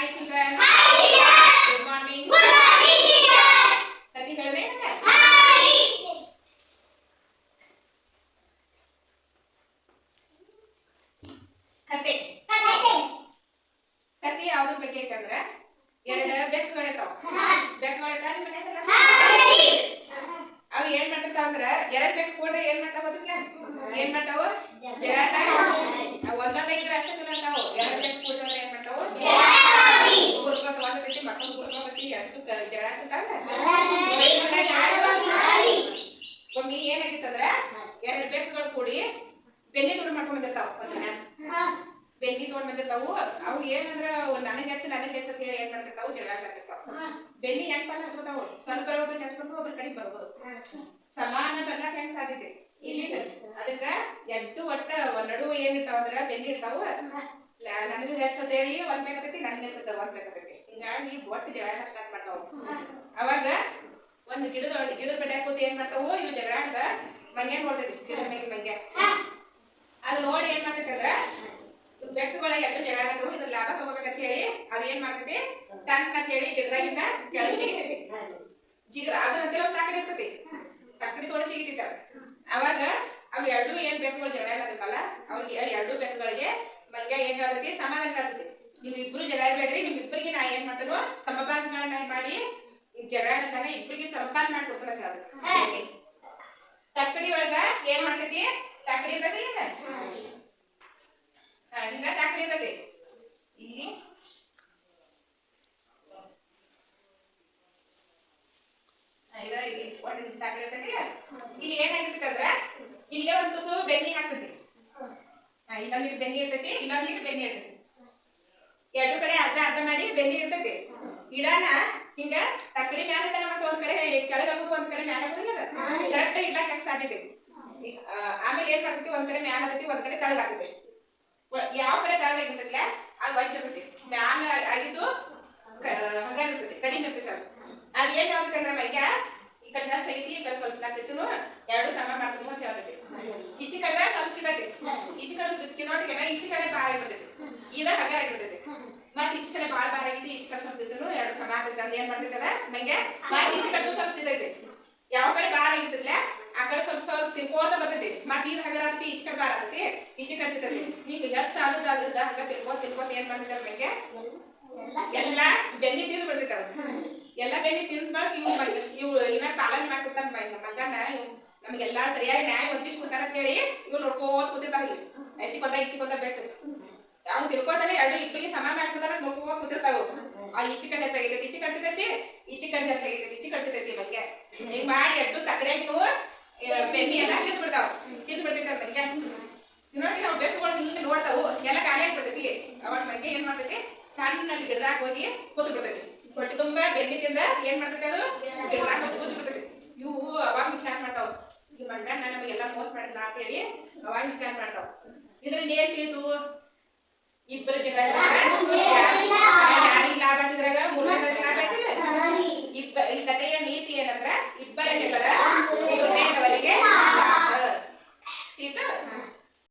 Hi children. Good morning. ಕತೆ ಹೇಳಿದೆ ಕತೆ ಕತೆ ಯಾವ್ದ್ರ ಬಗ್ಗೆ ಐತಂದ್ರ ಎರಡು ಬೆಕ್ಕುಗಳಿರ್ತಾವ ಬೆಕ್ಕುಗಳಿರ್ತಾವ ನಿಮ್ಮ ಮನ್ಯಾಗೆಲ್ಲ? ಅವು ಏನ್ ಮಾಡ್ತಿರ್ತಾವ ಅಂದ್ರ ಎರಡ್ ಬೆಕ್ಕು ಕೂಡ ಏನ್ ಮಾಡ್ತಾವ ಅದಕ್ಕೆ ಏನ್ ಮಾಡ್ತಾವ? ಜಗಾಟ ಒಂದೊಂದ್ ಇದ್ರೆ ಅಷ್ಟೇ ಚಲೋ ಅಂತಾವು ಎರಡ್ ಬೆಕ್ಕು ಕೂಡಿದ್ರೆ ಏನ್ ಮಾಡ್ತಾವು ಕುಡ್ಕೊಂತ ಒಂದೈತಿ ಮತ್ತೊಂದು ಕುಡ್ಕೊಂಬತ್ತಿ ಎರಡು ಜಗಾಡ್ತಿರ್ತಾವ ಒಮ್ಮೆ ಏನಾಗಿತ್ತಂದ್ರ ಎರಡ್ ಬೆಕ್ಕುಗಳು ಕೂಡಿ ಬೆನ್ನಿ ಒಂದಿನ ಬೆನ್ನಿ ತೊಗೊಂಡ್ ಬಂದಿರ್ತಾವು ಅವು ಏನಂದ್ರ ನನಗೆ ಹೆಚ್ಚು ನನಗೆ ಹೆಚ್ಚು ಅಂತ ಹೇಳಿ ಏನ್ ಮಾಡ್ತಿರ್ತಾವು ಜಗಾಡ್ತಿರ್ತಾವ ಬೆನ್ನಿ ಹೆಂಗ್ ಪಾಲ್ ಹಚ್ಕೊತಾವು ಸ್ವಲ್ಪ ಒಬ್ರು ಹಚ್ಕೊಂಡು ಒಬ್ರ ಕಡೆ ಬರ್ಬೋದು. ಸಮಾನ ಬರ್ಲಾಕ ಹೆಂಗ್ ಸಾಧ್ಯತೆ ಇಲ್ಲಿ ಅದಕ್ಕ ಎಡ್ಡು ಒಟ್ಟ ನಡುವೆ ಏನಿರ್ತಾವ ಅಂದ್ರ ಬೆನ್ನಿ ಇರ್ತಾವ. ನನಗೂ ಹೆಚ್ಚದ ಹೇಳಿ ಒಂದ್ ಬೇಕಾಗೈತಿ ನನಗೆ ಹೆಚ್ಚದ ಒಂದ್ ಬೇಕಾಗೈತಿ ಹಿಂಗಾಗಿ ಒಟ್ಟು ಜಗಳ ಸ್ಟಾರ್ಟ್ ಮಾಡ್ತಾವು ಅವಾಗ ಒಂದ್ ಗಿಡದ ಗಿಡದ ಬಡ್ಡೆ ಕೂತಿ ಏನ್ ಮಾಡ್ತಾವು ಇವು ಜಗಳಾಡ್ದ ಮಂಗ್ಯ ನೋಡ್ತೈತಿ ಗಿಡದ ಮೇಲೆ ಮಂಗ್ಯ ನೋಡಿ ಏನ್ ಮಾಡ್ತೈತಿ ಅಂದ್ರ ಬೆಕ್ಕುಗಳ ಎರಡು ಜಗಳು ಇದ್ರ ಲಾಭ ತಗೋಬೇಕಂತ ಹೇಳಿ ಅದ್ ಏನ್ ಮಾಡ್ತೈತಿ ತನ್ನ ಅಂತ ಹೇಳಿ ಗಿಡದಾಗಿಂದ ಕೆಳಗೆ ಜಿಗರ ಅದ್ರಂತೆ ಒಂದು ತಾಕಡಿ ಇರ್ತೈತಿ. ತಕ್ಕಡಿ ತೊಗೊಂಡು ಜಿಗಿತೈತಿ ಅದು. ಅವಾಗ ಅವ್ ಎರಡು ಏನ್ ಬೆಕ್ಕುಗಳು ಜಗಳಾಡಬೇಕಲ್ಲ ಅವ್ರಿಗೆ ಎರಡು ಬೆಕ್ಕುಗಳಿಗೆ ಮಲ್ಗ ಏನ್ ಹೇಳ್ತೈತಿ ಸಮಾಧಾನ ಹೇಳ್ತೈತಿ. ನಿಮ್ ಇಬ್ರು ಜಗಳಾಡ್ಬೇಡ್ರಿ ನಿಮ್ ಇಬ್ಬರಿಗೆ ನಾ ಏನ್ ಮಾಡ್ತಾನೋ ಸಮಭಾಗಗಳನ್ನ ಮಾಡಿ ಇಬ್ರಿಗೆ ಇಬ್ಬರಿಗೆ ಸಮಪಾನ ಮಾಡ್ಕೊಡ್ತಾರ ತಕ್ಕಡಿ ಒಳಗ ಏನ್ ಮಾಡ್ತೈತಿ ತಕ್ಕಡಿ ಇರ್ತದ್ರಿ ಹಿಂಗ ಹಿಂಗ ತಕ್ಕಡಿ ಇರ್ತದೆ ಇಲ್ಲಿ. ಇದ ಇಲ್ಲಿ ಒಟ್ಟು ತಕ್ಕಡಿ ಇಲ್ಲಿ ಇಲ್ಲೇ ಒಂದ್ ತುಸು ಬೆನ್ನಿ ಹಾಕ್ತೈತಿ ಇಲ್ಲೊಂದ್ ಇಲ್ಲಿ ಬೆನ್ನಿ ಇರ್ತೈತಿ ಇಲ್ಲೊಂದ್ ಇಲ್ಲಿ ಬೆನ್ನಿ ಇರ್ತೈತಿ. ಎರಡು ಕಡೆ ಅರ್ಧ ಅರ್ಧ ಮಾಡಿ ಬೆನ್ನಿ ಇರ್ತೈತಿ. ಇಡಾನ ಹಿಂಗ ತಕ್ಕಡಿ ಮ್ಯಾಲ ಮತ್ತೆ ಒಂದ್ ಕಡೆ ಕೆಳಗೆ ಹೋಗುದು ಒಂದ್ ಕಡೆ ಮ್ಯಾಲ ಕರೆಕ್ಟ್ ಇಡ್ಲಾಕ ಸಾಧ್ಯತೆ. ಈಗ, ಆಮೇಲೆ ಏನ್ ಮಾಡ್ತೀವಿ ಒಂದ್ ಕಡೆ ಮ್ಯಾಲ ಆಗತಿ ಒಂದ್ ಕಡೆ ತಳಗ ಯಾವ ಕಡೆ ತಳಗ ಇರ್ತೈತಿಲ್ಲ ಅಲ್ಲಿ ವಜ್ಜ ಇರ್ತೈತಿ. ಮ್ಯಾಲ ಆಗಿದ್ದು, ಕ- ಹಂಗ ಇರ್ತೈತಿ, ಕಡಿಮೆ ಇರ್ತೈತಿ ಅದು ಅದ್ ಏನ್ ಹೇಳ್ತೈತಿ ಅಂದ್ರೆ ಮೈಗ, ಈ ಕಡೆ ಸೈತಿ ಈ ಕಡೆ ಸ್ವಲ್ಪ ನಾಕೈತಿನು ಎರಡು ಸಮ ಮಾಡ್ತೀನಿ ಅಂತ ಹೇಳ್ತೈತಿ ಈಚಿ ಕಡೆ ಸ್ವಲ್ಪ ಇರ್ತೈತಿ ಈಚಿ ಕಡೆ ತಿನ್ನೋಟಿಗೆ ಈಚಿ ಕಡೆ ಬಾಳ ಇರ್ತೈತಿ ಇದ ಹಗ ಆಗಿರ್ತೈತಿ. ಮತ್ತ್ ಈಚಿ ಕಡೆ ಬಾಳ ಬಾಳ ಆಗೈತಿ ಈಚಿ ಕಡೆ ಸ್ವಲ್ಪ ಇದ್ರು ಎರಡು ಸಮ ಆಗ್ತೈತಿ ಅಂತ ಏನ್ ಮಾಡ್ತೈತದ ಮಂಗೆ, ಮತ್ತ್ ಈಚೆ ಕಡೆ ಸ್ವಲ್ಪ ಇರ್ತೈತಿ ಯಾವ ಕಡೆ ಬಾಳ ಆಗಿರ್ತೈತಿಲ್ಲ ಆ ಕಡೆ ಸ್ವಲ್ಪ ಸ್ವಲ್ಪ ತಿನ್ಕೋತ ಬರ್ತೈತಿ ಮತ್ತ್ ಇದು ಹಗರ ಆಗ್ತಿ ಈಚೆ ಕಡೆ ಬಾರತಿ ಈಚೆ ಕಡೆ ಇರ್ತೈತಿ ಹಿಂಗ ಹೆಚ್ಚ ಆಗುದ ಆಗುದ ಹಂಗ ತಿನ್ಕೋತ ತಿನ್ಕೋತ ಏನ್ ಮಾಡ್ತೈತಿ ಬೆಂಗೆ? ಎಲ್ಲಾ ಬೆನ್ನಿ ತಿಂದು ಬಿಡ್ತೈತವ ಎಲ್ಲ ಬೆನ್ನಿ ತಿಂದ್ ಬಳಕ ಇವ್ ಮ- ಇವ್ ಇನ್ನ ಪಾಲನೆ ಮಾಡ್ಕೊತಾನ ಮಗನ. ಇವ್ ನಮಗೆಲ್ಲಾ ಸರಿಯಾಗಿ ನ್ಯಾಯ ಅಂತ ಹೇಳಿ ಇವ್ ನೋಡ್ಕೋತ ಕೂತಿರ್ತಾವ ಇಲ್ಲಿ ಎಚ್ಚಿಕೊಂದ ಇಚ್ಚಿಕೊಂದ ಬೇಕು ಅವ್ನು ತಿಳ್ಕೊತಾನೆ ಎರಡು ಇಬ್ಬರಿಗೆ ಸಮ ಮಾಡ್ಕೊತಾರ ನೋಡ್ಕೋತ ಕೂತಿರ್ತಾವ ಆ ಇಚ್ಚಿ ಕಡೆ ತೆಗಿತೈತಿ ಇಚ್ಚಿ ಕಟ್ಟಿತೈತಿ ಇಚ್ಚಿ ಕಡೆ ತೆಗಿತೈತಿ ಇಚ್ಚಿ ಕಟ್ಟಿತೈತಿ ಬಗ್ಗೆ ಹಿಂಗ್ ಮಾಡಿ ಎರಡು ತಕಡೆ ಎಣ್ಣೆ ಎಲ್ಲ ಕಿತ್ತು ಬಿಡ್ತಾವ. ಕಿತ್ತು ಬಿಡ್ತೈತೆ ನೋಡಿ ನಾವು ಬೆಕ್ಕುಗಳು ನೋಡ್ತಾವು. ಎಲ್ಲ ಖಾಲಿ ಆಗ್ಬಿಡ್ತೈತಿ. ಅವಾಗ ನನಗೆ ಏನ್ ಮಾಡ್ತೈತಿ? ಗಿಡದಾಗ ಹೋಗಿ ಕೂತು ಬಿಡ್ತೈತಿ. ಹೊಟ್ಟೆ ತುಂಬ ಬೆನ್ನಿದಿಂದ ಏನ್ ಅದು? ಗಿಡದಾಗ ಹೋಗಿ ಕೂತು ಇವು ಅವಾಗ ವಿಚಾರ ಮಾಡ್ತಾವ. ಈ ಮಂಡ ನಮಗೆಲ್ಲ ಮೋಸ ಅಂತ ಹೇಳಿ ಅವಾಗ ವಿಚಾರ ಮಾಡ್ತಾವ. ಇದ್ರಿಂದ ಏನ್ ತಿಳಿದು ಇಬ್ಬರು ಜಗಳ ಯಾರಿಗೆ ಲಾಭ ಆಗಿದ್ರಾಗ ಮೂರನೇ ಕಥೆಯ ನೀತಿ ಏನಂದ್ರ ಇಬ್ಬರ ಜಗಳ